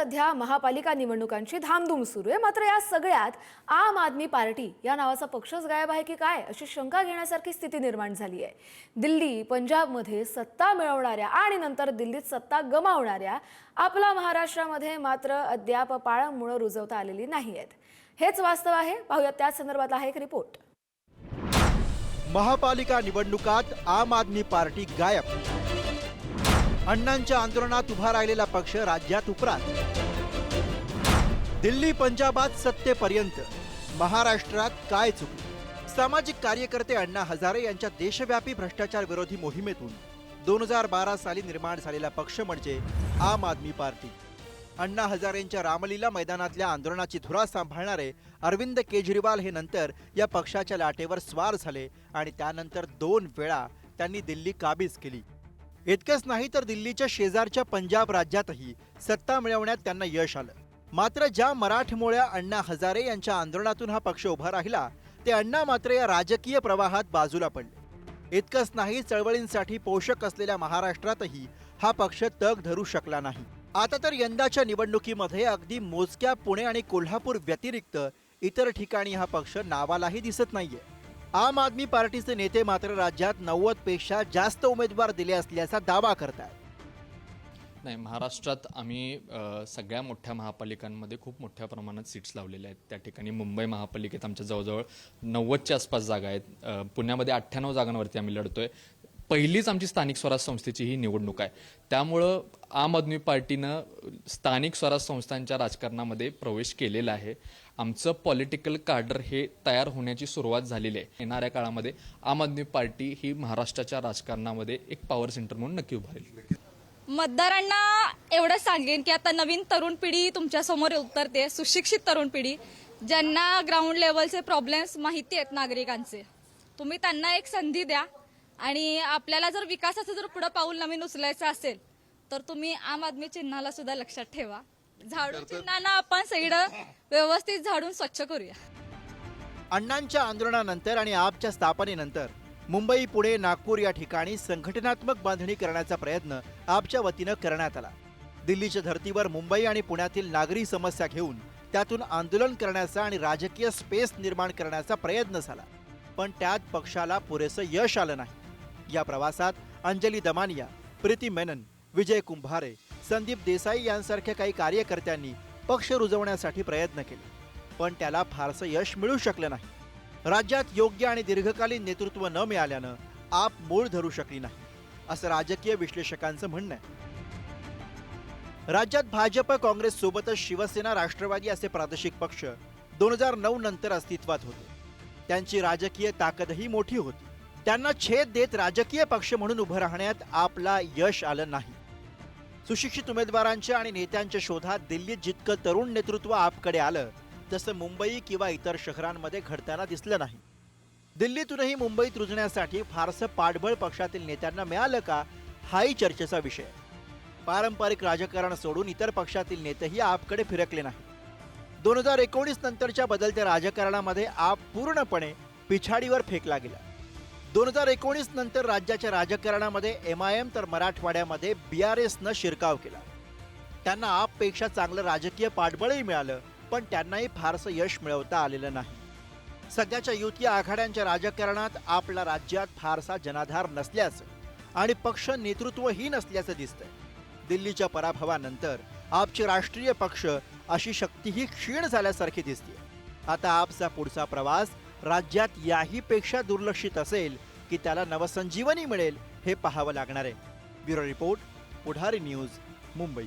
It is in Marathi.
सध्या महापालिका निवडणुकांची धामधूम सुरू आहे. मात्र या सगळ्यात आम आदमी पार्टी या नावाचा पक्षच गायब आहे की काय अशी शंका घेण्यासारखी स्थिती निर्माण झाली आहे. दिल्ली पंजाबमध्ये सत्ता मिळवणाऱ्या आणि नंतर दिल्लीत सत्ता गमावणाऱ्या आपला महाराष्ट्रामध्ये मात्र अद्याप पाळंमुळं रुजवता आलेली नाही आहेत. हेच वास्तव आहे. पाहूया त्याच संदर्भातला आहे एक रिपोर्ट. महापालिका निवडणुकात आम आदमी पार्टी गायब. अण्णांच्या आंदोलनात उभा राहिलेला पक्ष राज्यात उपरात दिल्ली पंजाबात सत्तेपर्यंत. महाराष्ट्रात काय चुकलं? सामाजिक कार्यकर्ते अण्णा हजारे यांच्या देशव्यापी भ्रष्टाचार विरोधी मोहिमेतून दोन हजार बारा साली निर्माण झालेला पक्ष म्हणजे आम आदमी पार्टी. अण्णा हजारेंच्या रामलीला मैदानातल्या आंदोलनाची धुरा सांभाळणारे अरविंद केजरीवाल हे नंतर या पक्षाच्या लाटेवर स्वार झाले आणि त्यानंतर दोन वेळा त्यांनी दिल्ली काबीज केली. इतकंच नाही तर दिल्लीच्या शेजारच्या पंजाब राज्यातही सत्ता मिळवण्यात त्यांना यश आलं. मात्र ज्या मराठमोळ्या अण्णा हजारे यांच्या आंदोलनातून हा पक्ष उभा राहिला ते अण्णा मात्र या राजकीय प्रवाहात बाजूला पडले. इतकंच नाही चळवळींसाठी पोषक असलेल्या महाराष्ट्रातही हा पक्ष तग धरू शकला नाही. आता तर यंदाच्या निवडणुकीमध्ये अगदी मोजक्या पुणे आणि कोल्हापूर व्यतिरिक्त इतर ठिकाणी हा पक्ष नावालाही दिसत नाहीये. आम आदमी पार्टीचे नेते मात्र राज्यात नव्वदपेक्षा जास्त उमेदवार दिले असल्याचा दावा करतात नाही महाराष्ट्रात आम्ही सगळ्या मोठ्या महापालिकांमध्ये खूप मोठ्या प्रमाणात सीट्स लावलेल्या आहेत. त्या ठिकाणी मुंबई महापालिकेत आमच्या जवळजवळ नव्वदच्या आसपास जागा आहेत. पुण्यामध्ये अठ्ठ्याण्णव जागांवरती आम्ही लढतोय. पहिलीच आमची स्थानिक स्वराज संस्थेची ही निवडणूक आहे. त्यामुळं आम आदमी पार्टीनं स्थानिक स्वराज संस्थांच्या राजकारणामध्ये प्रवेश केलेला आहे. आमचं पॉलिटिकल कार्डर हे तयार होण्याची सुरुवात झालेली आहे. येणाऱ्या काळामध्ये आम आदमी पार्टी ही महाराष्ट्राच्या राजकारणामध्ये एक पॉवर सेंटर म्हणून नक्की उभारेल मतदारांना एवढं सांगेन की आता नवीन तरुण पिढी तुमच्यासमोर उतरते सुशिक्षित तरुण पिढी ज्यांना ग्राउंड लेवलचे प्रॉब्लेम्स माहिती आहेत नागरिकांचे. तुम्ही त्यांना एक संधी द्या. आणि आपल्याला जर विकासाचं जर पुढं पाऊल नवीन उचलायचं असेल तर तुम्ही आम आदमी चिन्हाला सुद्धा लक्षात ठेवा. झाडू चिन्हांना आपण सगळं व्यवस्थित झाडून स्वच्छ करूया. अण्णांच्या आंदोलनानंतर आणि आपच्या स्थापनेनंतर मुंबई पुणे नागपूर या ठिकाणी संघटनात्मक बांधणी करण्याचा प्रयत्न आपच्या वतीनं करण्यात आला. दिल्लीच्या धर्तीवर मुंबई आणि पुण्यातील नागरी समस्या घेऊन त्यातून आंदोलन करण्याचा आणि राजकीय स्पेस निर्माण करण्याचा प्रयत्न झाला. पण त्यात पक्षाला पुरेसं यश आलं नाही. या प्रवासात अंजली दमानिया प्रीती मेनन विजय कुंभारे संदीप देसाई यांसारख्या काही कार्यकर्त्यांनी पक्ष रुजवण्यासाठी प्रयत्न केले. पण त्याला फारसं यश मिळू शकलं नाही. राज्यात योग्य आणि दीर्घकालीन नेतृत्व न मिळाल्यानं आप मूळ धरू शकली नाही असं राजकीय विश्लेषकांचं म्हणणं आहे. राज्यात भाजप काँग्रेस सोबतच शिवसेना राष्ट्रवादी असे प्रादेशिक पक्ष दोन हजार नऊ नंतर अस्तित्वात होते. त्यांची राजकीय ताकदही मोठी होती. त्यांना छेद देत राजकीय पक्ष म्हणून उभं राहण्यात आपला यश आलं नाही. सुशिक्षित उमेदवारांच्या आणि नेत्यांच्या शोधात दिल्लीत जितकं तरुण नेतृत्व आपकडे आलं तसं मुंबई किंवा इतर शहरांमध्ये घडताना दिसलं नाही. दिल्लीतूनही मुंबईत रुजण्यासाठी फारसं पाठबळ पक्षातील नेत्यांना मिळालं का हाही चर्चेचा विषय. पारंपरिक राजकारण सोडून इतर पक्षातील नेतेही आपकडे फिरकले नाही दोन हजार एकोणीस नंतरच्या बदलत्या राजकारणामध्ये आप पूर्णपणे पिछाडीवर फेकला गेला. दोन हजार एकोणीस नंतर राज्याच्या राजकारणामध्ये एम आय एम तर मराठवाड्यामध्ये बी आर एसनं शिरकाव केला. त्यांना आपपेक्षा चांगलं राजकीय पाठबळही मिळालं पण त्यांनाही फारसं यश मिळवता आलेलं नाही. सध्याच्या युती आघाड्यांच्या राजकारणात आपला राज्यात फारसा जनाधार नसल्याचं आणि पक्ष नेतृत्वही नसल्याचं दिसतंय. दिल्लीच्या पराभवानंतर आपचे राष्ट्रीय पक्ष अशी शक्तीही क्षीण झाल्यासारखी दिसते आता आपचा पुढचा प्रवास राज्यात याही पेक्षा दुर्लक्षित असेल की त्याला नवसंजीवनी मिळेल हे पाहावं लागणार आहे. Bureau report Pudhari news Mumbai.